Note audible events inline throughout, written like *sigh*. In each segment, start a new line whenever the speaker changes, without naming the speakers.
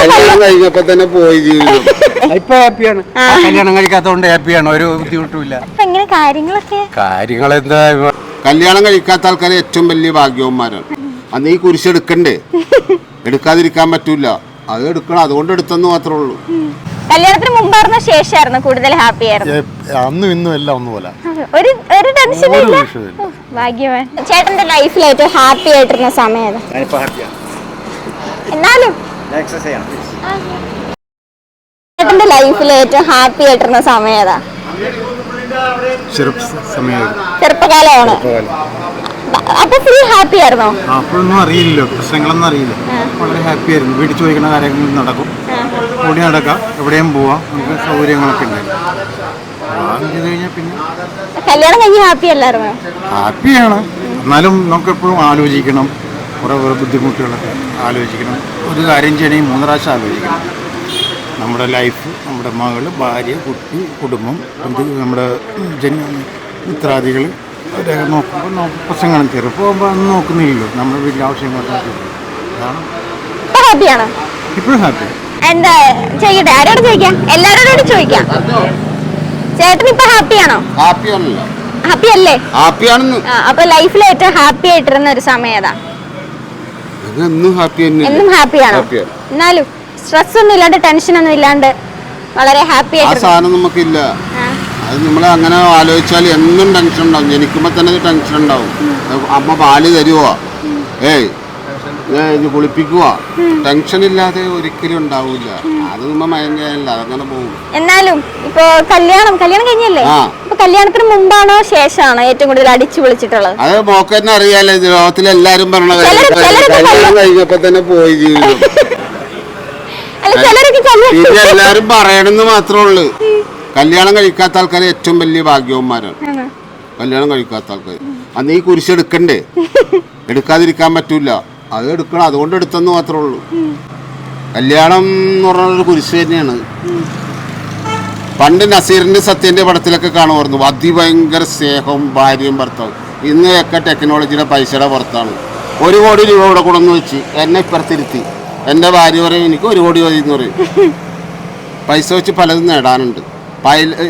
കല്യാണം കഴിഞ്ഞപ്പോ തന്നെ പോയി ജീവിതം.
ഇപ്പൊ ഹാപ്പിയാണ്. കല്യാണം കഴിക്കാത്തതുകൊണ്ട് ഹാപ്പിയാണ്. ഒരു ബുദ്ധിമുട്ടുമില്ല.
അപ്പൊ എങ്ങനെ കാര്യങ്ങളൊക്കെ?
കാര്യങ്ങൾ എന്താ
കല്യാണം കഴിക്കാത്ത ആൾക്കാരെ ഏറ്റവും വലിയ ഭാഗ്യവന്മാരാണ്. അന്ന് ഈ കുരിശ് എടുക്കണ്ടേ? എടുക്കാതിരിക്കാൻ പറ്റൂല. അത് എടുക്കണം. അതുകൊണ്ട് എടുത്തെന്ന് മാത്രമേ ഉള്ളൂ.
കല്യാണത്തിന് മുമ്പായിരുന്ന ശേഷമായിരുന്നു കൂടുതൽ ഹാപ്പി ആയിരുന്നു
അന്നും ഇന്നും എല്ലാം ഒന്നുപോലെ.
ഒരു ഒരു ടെൻഷനും ഇല്ല? ഓ, ഭാഗ്യവാൻ. ചേട്ടന്റെ ലൈഫിൽ ഏറ്റവും ഹാപ്പി ആയിട്ടിരുന്ന സമയം ഏതാ? എന്നാലും ചേട്ടന്റെ ലൈഫിൽ ഏറ്റവും ഹാപ്പി ആയിട്ടിരുന്ന സമയം ഏതാ?
ചെറുപ്പ സമയമായിരുന്നു.
ചെറുപ്പകാലമാണ്. അപ്പൊ ഫുൾ ഹാപ്പി ആയിരുന്നോ?
അപ്പോഴൊന്നും അറിയില്ലല്ലോ. പ്രശ്നങ്ങളൊന്നും അറിയില്ല. വളരെ ഹാപ്പി ആയിരുന്നു. വീട്ടിൽ ചോദിക്കുന്ന കാര്യങ്ങൾ നടക്കും. ഓടി നടക്കാം. എവിടെയും പോവാം. നമുക്ക് സൗകര്യങ്ങളൊക്കെ ഉണ്ടായിരുന്നു
കല്യാണം കഴിഞ്ഞ് ഹാപ്പി അല്ലായിരുന്നോ?
ഹാപ്പിയാണ് എന്നാലും നമുക്ക് എപ്പോഴും ആലോചിക്കണം. കുറേ കുറേ ബുദ്ധിമുട്ടുകളൊക്കെ ആലോചിക്കണം. ഒരു കാര്യം ചെയ്യണമെങ്കിൽ മൂന്ന് പ്രാവശ്യം ആലോചിക്കണം. നമ്മുടെ ലൈഫ് നമ്മുടെ മകൾ ഭാര്യ കുട്ടി കുടുംബം ബന്ധു നമ്മുടെ ജന മിത്രാദികൾ അവരെയൊക്കെ നോക്കുമ്പോൾ നമുക്ക് പ്രശ്നങ്ങളും ചെറുപ്പം അന്ന് നോക്കുന്നില്ലല്ലോ. നമ്മുടെ വീട്ടിലെ ആവശ്യം നോക്കും. അതാണ്.
ഇപ്പൊ
ഇപ്പോഴും ഹാപ്പി.
എന്താ ചെയ്യട്ടെ. ആരോട് ചോദിക്കാം. എല്ലാരോടും ചോദിക്കാം. ചേട്ടൻ ഇപ്പൊ ഹാപ്പിയാണോ? ഹാപ്പി അല്ലേ
ഹാപ്പിയാണെന്ന്.
ആണെന്ന് അപ്പൊ ലൈഫിൽ ഏറ്റവും ഹാപ്പി ആയിട്ടിരുന്ന ഒരു സമയം ഏതാ?
അത് എന്നും ഹാപ്പി
എന്നും ഹാപ്പിയാണോ. എന്നാലും സ്ട്രെസ് ഒന്നും ഇല്ലാണ്ട് ടെൻഷൻ ഒന്നും ഇല്ലാണ്ട് വളരെ ഹാപ്പി
ആ സാധനം നമുക്കില്ല. അത് നമ്മൾ അങ്ങനെ ആലോചിച്ചാൽ എന്നും ടെൻഷൻ ഉണ്ടാവും. ജനിക്കുമ്പോൾ തന്നെ ടെൻഷൻ ഉണ്ടാവും. അമ്മ പാൽ തരുവോ? ഏയ് ഇത് കുളിപ്പിക്കുക ടെൻഷൻ ഇല്ലാതെ ഒരിക്കലും ഉണ്ടാവില്ല അത് മയങ്കല്ല അതങ്ങനെ പോകും.
എന്നാലും ഇപ്പൊ കല്യാണം കല്യാണം കഴിഞ്ഞല്ലേ. ഇപ്പൊ കല്യാണത്തിന് മുമ്പാണോ ശേഷമാണോ ഏറ്റവും കൂടുതൽ അടിച്ചു വിളിച്ചിട്ടുള്ളത്
അത് മോക്ക് തന്നെ അറിയാലോ ലോകത്തിൽ എല്ലാരും പറഞ്ഞ കാര്യം.
ചിലര് ചിലരൊക്കെ
കല്യാണം കഴിഞ്ഞപ്പോ തന്നെ പോയി ജീവിതം *laughs* ഇത് എല്ലാരും പറയണെന്ന് മാത്രമേ ഉള്ളൂ. കല്യാണം കഴിക്കാത്ത ആൾക്കാർ ഏറ്റവും വലിയ ഭാഗ്യവന്മാരാണ്. കല്യാണം കഴിക്കാത്ത ആൾക്കാർ അന്ന് ഈ കുരിശ് എടുക്കണ്ടേ? *laughs* എടുക്കാതിരിക്കാൻ പറ്റൂല. അത് എടുക്കണം. അതുകൊണ്ട് എടുത്തെന്ന് മാത്രമേ ഉള്ളൂ. കല്യാണം എന്ന് പറഞ്ഞ ഒരു കുരിശ് തന്നെയാണ്. പണ്ട് നസീറിന്റെ സത്യന്റെ പടത്തിലൊക്കെ കാണുമായിരുന്നു. അതിഭയങ്കര സ്നേഹവും ഭാര്യയും ഭർത്താവും. ഇന്നൊക്കെ ടെക്നോളജിയുടെ പൈസയുടെ പുറത്താണ്. ഒരു കോടി രൂപ ഇവിടെ കൊണ്ടുവന്ന് വെച്ച് എന്നെ ഇപ്പുറത്തിരുത്തി. എന്റെ ഭാര്യ പറയും എനിക്ക് ഒരു കോടി മതി എന്ന് പറയും. പൈസ വെച്ച് പലതും നേടാനുണ്ട്.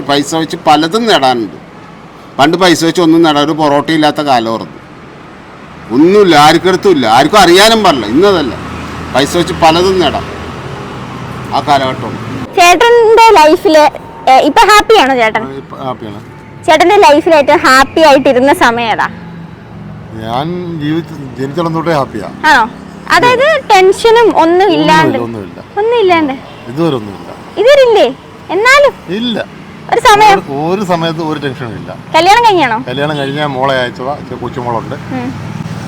പൈസ വെച്ച് പലതും നേടാനുണ്ട്. പണ്ട് പൈസ വെച്ച് ഒന്നും നേടാൻ ഒരു പൊറോട്ട ഇല്ലാത്ത കാലമായിരുന്നു. ഒന്നുമില്ല ആർക്കടുത്തും ഇല്ല ആർക്കും അറിയാനും പാടില്ല. ഇന്നതല്ല. പൈസ വെച്ച് പലതും നേടാം. ആ കാലഘട്ടം.
ചേട്ടന്റെ ലൈഫിൽ ഇപ്പൊ ഹാപ്പിയാണോ ചേട്ടൻ?
ഹാപ്പിയാണ്.
ചേട്ടന്റെ ലൈഫിൽ ഏറ്റവും ഹാപ്പി ആയിട്ടിരുന്ന സമയം ഏതാ?
ഞാൻ ജീവിതത്തിൽ ഹാപ്പിയാ തൊട്ടേ
ആണോ? അതായത് ടെൻഷനും ഒന്നും ഇല്ലാണ്ട്.
ഒന്നുമില്ല.
ഒന്നും ഇല്ലാണ്ട്.
ഇതുവരെ ഒന്നുമില്ല.
ഇതുവരില്ലേ എന്നാലും.
ഇല്ല.
ഒരു സമയം.
ഒരു- സമയത്ത് ഒരു ടെൻഷനും ഇല്ല.
കല്യാണം കഴിഞ്ഞാണോ?
കല്യാണം കഴിഞ്ഞാൽ മോളെ അയച്ചതാ. കൊച്ചുമോളുണ്ട്.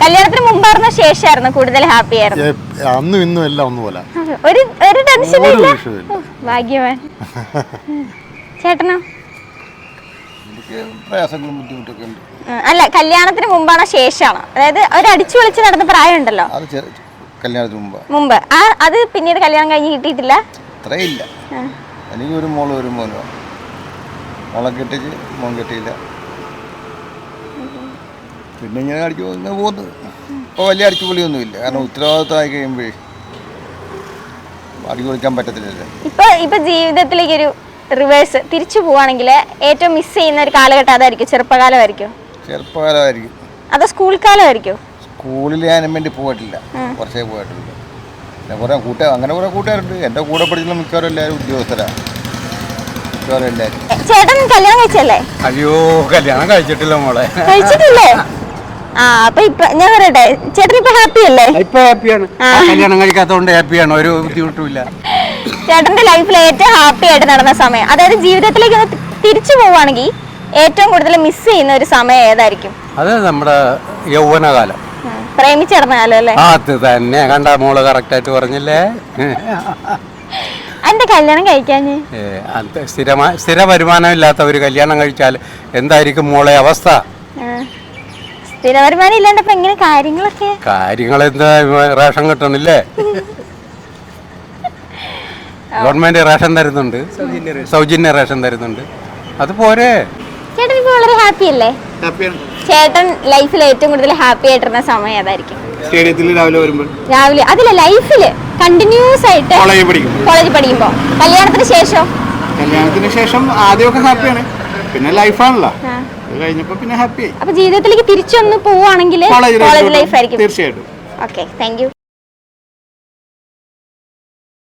കല്യാണത്തിന് മുമ്പായിരുന്ന ശേഷമായിരുന്നു കൂടുതൽ ഹാപ്പി ആയിരുന്നു.
അന്നും ഇന്നും എല്ലാം ഒന്നുപോലെ.
ഒരു ഒരു ടെൻഷനും ഇല്ല. ഭാഗ്യവാൻ. ചേട്ടനോ?
പ്രയാസങ്ങളും ബുദ്ധിമുട്ടൊക്കെ ഉണ്ട്.
അല്ല കല്യാണത്തിന് മുമ്പാണോ ശേഷമാണോ? അതായത് ഒരു അടിച്ചു വിളിച്ച് നടന്ന പ്രായം ഉണ്ടല്ലോ
അത് ചെറു കല്യാണത്തിന് മുമ്പ്.
മുമ്പ്. ആ അത് പിന്നീട് കല്യാണം കഴിഞ്ഞ് കിട്ടിയിട്ടില്ല?
അത്രയില്ല. എനിക്ക് ഒരു മോൾ ഒരു മോനോ. മോളെ കെട്ടിച്ച് മോൻ കെട്ടിയില്ല. പിന്നെ ഇങ്ങനെ അടിച്ചു ഇങ്ങനെ പോകുന്നത്. ഇപ്പോൾ വലിയ അടിച്ചു പൊളിയൊന്നുമില്ല കാരണം ഉത്തരവാദിത്തമായി കഴിയുമ്പോഴേ അടിച്ചു പൊളിക്കാൻ പറ്റത്തില്ലല്ലേ.
ഇപ്പൊ ഇപ്പൊ ജീവിതത്തിലേക്ക് ഒരു റിവേഴ്സ് തിരിച്ചു പോവാണെങ്കിൽ ഏറ്റവും മിസ് ചെയ്യുന്ന ഒരു കാലഘട്ടം അതായിരിക്കും. ചെറുപ്പകാലമായിരിക്കും.
ചെറുപ്പകാലമായിരിക്കും.
അതോ സ്കൂൾ കാലമായിരിക്കും
സ്കൂളിൽ ഞാനും വേണ്ടി പോയിട്ടില്ല. കുറച്ചേ പോയിട്ടുള്ളൂ. പിന്നെ കുറേ കൂട്ടുകാർ അങ്ങനെ കുറേ കൂട്ടുകാരുണ്ട്. എന്റെ കൂടെ പഠിക്കുന്ന മിക്കവാറും എല്ലാവരും ഉദ്യോഗസ്ഥരാണ് മിക്കവാറും എല്ലാവരും.
ചേട്ടൻ കല്യാണം കഴിച്ചല്ലേ
അയ്യോ കല്യാണം കഴിച്ചിട്ടില്ല മോളെ.
കഴിച്ചിട്ടില്ലേ? ആ അപ്പൊ ഇപ്പൊ ഞാൻ പറയട്ടെ ചേട്ടൻ ഇപ്പൊ ഹാപ്പി അല്ലേ?
ഇപ്പൊ ഹാപ്പിയാണ് കല്യാണം കഴിക്കാത്തതുകൊണ്ട് ഹാപ്പിയാണ് ഒരു ബുദ്ധിമുട്ടുമില്ല
ചേട്ടന്റെ ലൈഫിൽ ഏറ്റവും ഹാപ്പി ആയിട്ട് നടന്ന സമയം അതായത് ജീവിതത്തിലേക്ക് ഒന്ന് തിരിച്ചു പോവുകയാണെങ്കിൽ ഏറ്റവും കൂടുതൽ മിസ് ചെയ്യുന്ന ഒരു സമയം ഏതായിരിക്കും?
അത് നമ്മുടെ യൗവനകാലം.
അല്ലേ?
അത് തന്നെ. കണ്ട മോൾ പറഞ്ഞില്ലേ?
എന്റെ കല്യാണം കഴിക്കാഞ്ഞ്
ഏ, അത് സ്ഥിരമാ സ്ഥിര ഒരു കല്യാണം കഴിച്ചാൽ എന്തായിരിക്കും മോളെ അവസ്ഥ.
സ്ഥിര വരുമാനം ഇല്ലാണ്ടപ്പോ എങ്ങനെ കാര്യങ്ങളൊക്കെ?
കാര്യങ്ങൾ എന്താ റേഷൻ കിട്ടണില്ലേ? ഗവൺമെന്റ് റേഷൻ തരുന്നുണ്ട്. സൗജന്യ റേഷൻ. തരുന്നുണ്ട്. അത് പോരെ?
ചേട്ടൻ ഇപ്പൊ വളരെ ഹാപ്പി അല്ലേ? ചേട്ടൻ ലൈഫിൽ ഏറ്റവും കൂടുതൽ ഹാപ്പി ആയിട്ടിരുന്ന സമയം ഏതായിരിക്കും?
സ്റ്റേഡിയത്തിൽ രാവിലെ വരുമ്പോൾ.
രാവിലെ. അതില്ല ലൈഫിൽ കണ്ടിന്യൂസ് ആയിട്ട്
കോളേജിൽ
പഠിക്കുമ്പോൾ. പഠിക്കുമ്പോ. കല്യാണത്തിന് ശേഷം?
കല്യാണത്തിന് ശേഷം ആദ്യമൊക്കെ ഹാപ്പിയാണ് പിന്നെ ലൈഫാണല്ലോ. അത് കഴിഞ്ഞപ്പോ പിന്നെ ഹാപ്പി
അപ്പൊ ജീവിതത്തിലേക്ക് തിരിച്ചൊന്ന് വന്ന്
പോവാണെങ്കിൽ
കോളേജ് ലൈഫ് ആയിരിക്കും.
തീർച്ചയായിട്ടും.
Okay thank you